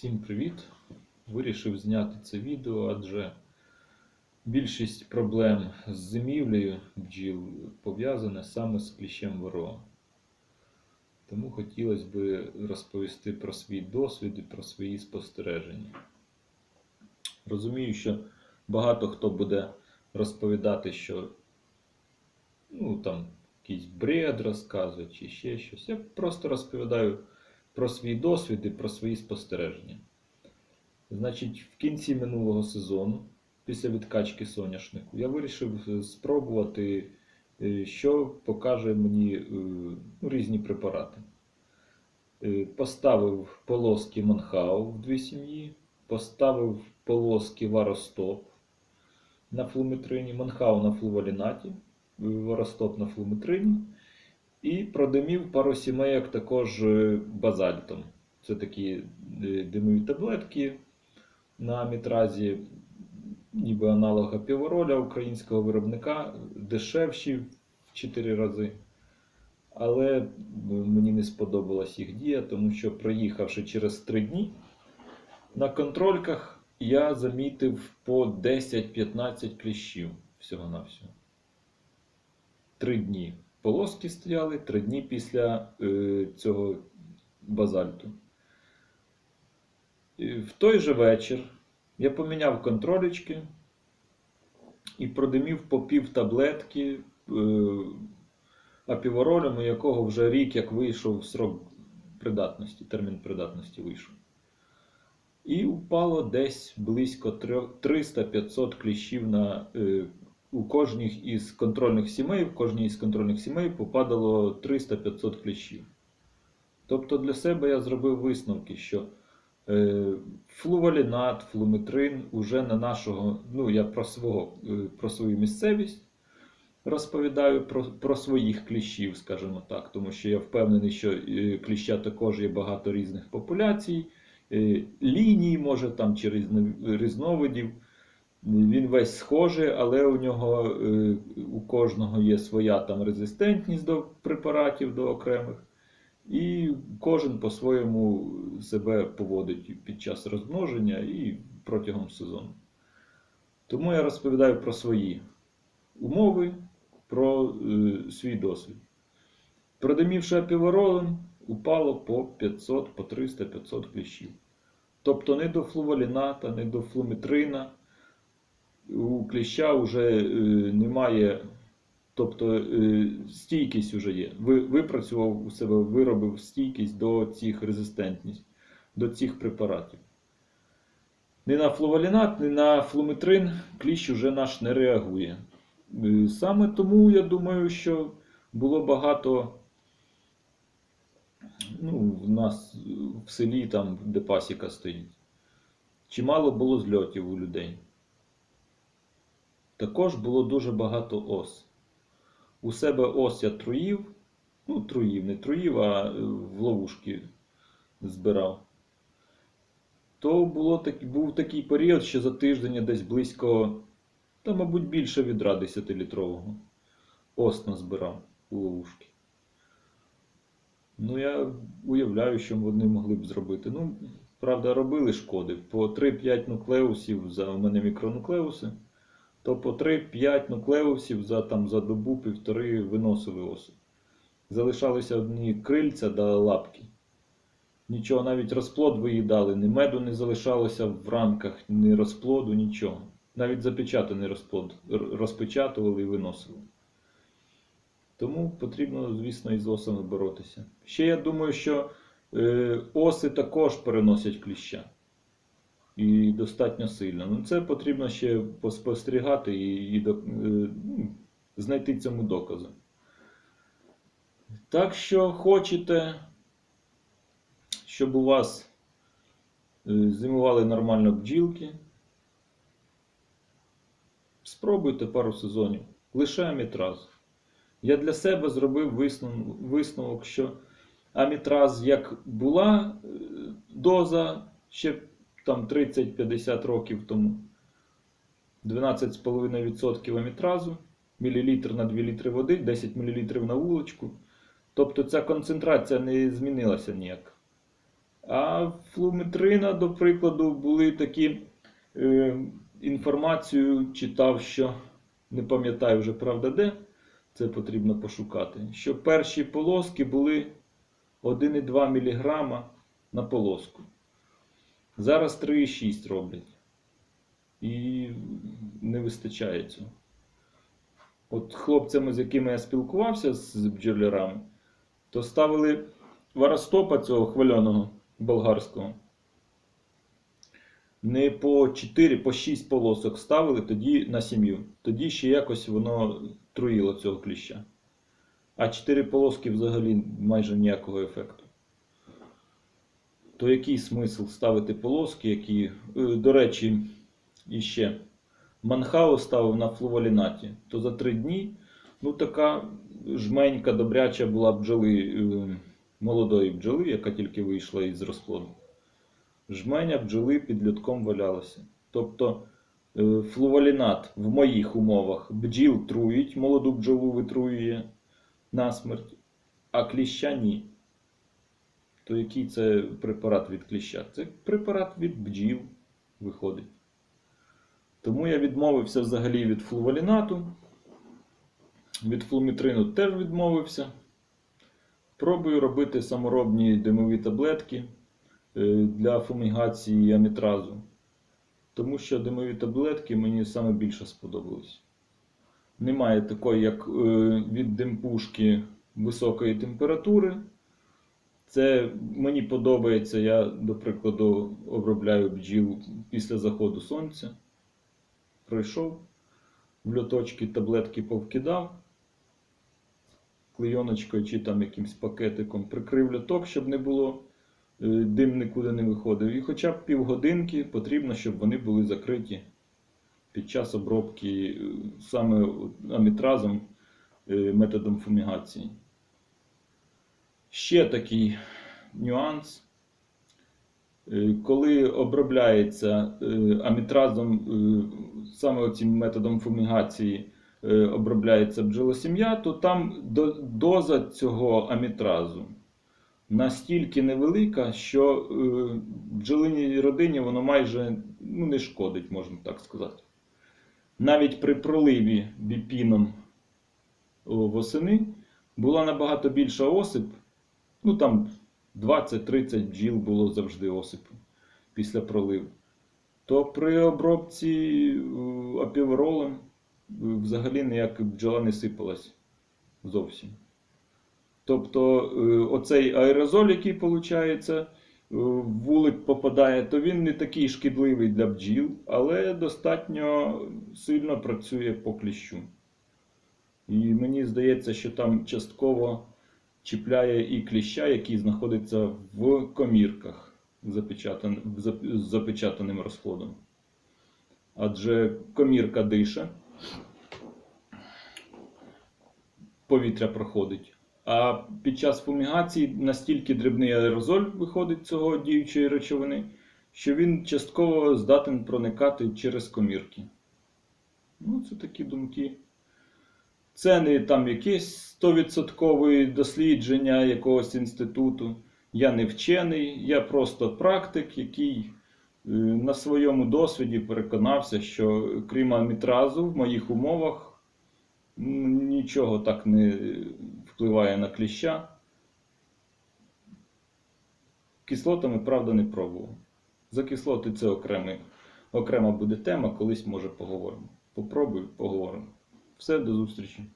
Всім привіт! Вирішив зняти це відео, адже більшість проблем з зимівлею бджіл пов'язане саме з кліщем ВРО. Тому хотілося б розповісти про свій досвід і про свої спостереження. Розумію, що багато хто буде розповідати, що ну, там, якийсь бред розказує чи ще щось. Я просто розповідаю про свій досвід і про свої спостереження. Значить, в кінці минулого сезону, після відкачки соняшнику, я вирішив е, спробувати, е, що покаже мені е, ну, різні препарати. Поставив полоски Манхау в дві сім'ї, поставив полоски Варостоп на флуметрині, Манхау на флувалінаті, Варостоп на флуметрині. І продимів пару сімейок також е, базальтом. Це такі е, димові таблетки на мітразі, ніби аналога півороля українського виробника, дешевші в 4 рази. Але е, мені не сподобалась їх дія, тому що проїхавши через 3 дні, на контрольках я замітив по 10-15 кліщів всього-навсього. 3 дні полоски стояли, 3 дні після е, цього базальту. І в той же вечір я поміняв контролечки і продимів по пів таблетки е, апіворолем, якого вже рік як вийшов срок придатності, термін придатності вийшов. І упало десь близько 300-500 кліщів на, е, у кожній із контрольних сімей, в кожній із контрольних сімей попадало 300-500 кліщів. Тобто для себе я зробив висновки, що е, флувалінат, флуметрин уже на нашого, ну я про, свого, е, про свою місцевість розповідаю про, про своїх кліщів, скажімо так, тому що я впевнений, що е, кліща також є багато різних популяцій, ліній, може там чи різно- різновидів. Він весь схожий, але у нього е, у кожного є своя там резистентність до препаратів, до окремих. І кожен по-своєму себе поводить під час розмноження і протягом сезону. Тому я розповідаю про свої умови, про е, свій досвід. Продимівши апіворолем, упало по 500, по 300, 500 кліщів. Тобто не до флуваліната, не до флуметрина. У кліща вже е, немає, тобто е, стійкість вже є. Ви, випрацював у себе, виробив стійкість до цих резистентність, до цих препаратів. Ні на флувалінат, ні на флуметрин кліщ уже наш не реагує. Е, Саме тому я думаю, що було багато. Ну, в нас в селі, там, де пасіка стоїть. Чимало було зльотів у людей. Також було дуже багато ос. У себе ос я труїв, ну, труїв, не труїв, а е, в ловушки збирав. То було так, був такий період, що за тиждень десь близько, та, мабуть, більше відра 10-літрового. Ос назбирав у ловушки. Ну, я уявляю, що вони могли б зробити. Ну, правда, робили шкоди. По 3-5 нуклеусів за у мене мікронуклеуси, то по 3-5 нуклеусів за, там, за добу півтори виносили оси. Залишалися одні крильця да лапки. Нічого, навіть розплод виїдали, ні меду не залишалося в рамках, ні розплоду, нічого. Навіть запечатаний розплод розпечатували і виносили. Тому потрібно, звісно, із осами боротися. Ще я думаю, що е, оси також переносять кліща. І достатньо сильно. Ну, це потрібно ще поспостерігати і, і е, ну, знайти цьому докази. Так що хочете, щоб у вас е, зимували нормально бджілки, спробуйте пару сезонів. Лише амітраз. Я для себе зробив висновок, висновок що амітраз як була е, доза ще там 30-50 років тому, 12,5% амітразу, мілілітр на 2 літри води, 10 мл на вуличку. Тобто ця концентрація не змінилася ніяк. А флуметрина, до прикладу, були такі е, інформацію читав, що не пам'ятаю вже правда де, це потрібно пошукати. Що перші полоски були 1,2 мг на полоску. Зараз 3,6 роблять. І не вистачає цього. От хлопцями, з якими я спілкувався з бджолярами, то ставили варостопа цього хвильоного болгарського. Не по 4, по 6 полосок ставили тоді на сім'ю. Тоді ще якось воно труїло цього кліща. А 4 полоски взагалі майже ніякого ефекту. То який смисл ставити полоски, які. Е, До речі, іще Манхау ставив на флувалінаті, то за 3 дні ну така жменька добряча була бджоли, е, молодої бджоли, яка тільки вийшла із розплоду. Жменя бджоли під льотком валялася. Тобто е, флувалінат в моїх умовах бджіл труїть, молоду бджолу витруює насмерть, а кліща ні. То який це препарат від кліща? Це препарат від бджіл виходить. Тому я відмовився взагалі від флувалінату. Від флумітрину теж відмовився. Пробую робити саморобні димові таблетки е, для фумігації амітразу. Тому що димові таблетки мені саме більше сподобались. Немає такої, як е, від димпушки високої температури. Це мені подобається, я, до прикладу, обробляю бджіл після заходу сонця. Пройшов, в льоточки таблетки повкидав, клейоночкою чи там якимсь пакетиком прикрив льоток, щоб не було, е, дим нікуди не виходив. І хоча б півгодинки потрібно, щоб вони були закриті під час обробки е, саме амітразом е, методом фумігації. Ще такий нюанс. Е, Коли обробляється е, амітразом, е, саме цим методом фумігації обробляється бджолосім'я, то там доза цього амітразу настільки невелика, що бджолиній родині воно майже ну, не шкодить, можна так сказати. Навіть при проливі біпіном восени була набагато більша осип, ну там 20-30 бджіл було завжди осипу після проливу. То при обробці е, апіверолем е, взагалі ніяка бджола не сипалась зовсім. Тобто е, оцей аерозоль, який виходить, вулик попадає, то він не такий шкідливий для бджіл, але достатньо сильно працює по кліщу. І мені здається, що там частково чіпляє і кліща, який знаходиться в комірках з запечатаним розплодом. Адже комірка дише, повітря проходить. А під час фумігації настільки дрібний аерозоль виходить цього діючої речовини, що він частково здатен проникати через комірки. Ну, це такі думки. Це не там якесь 100% дослідження якогось інституту. Я не вчений, я просто практик, який е, на своєму досвіді переконався, що крім амітразу в моїх умовах нічого так не впливає на кліща. Кислотами, правда, не пробував. За кислоти це окремий, окрема буде тема, колись може поговоримо. Попробую, поговоримо. Все, до зустрічі.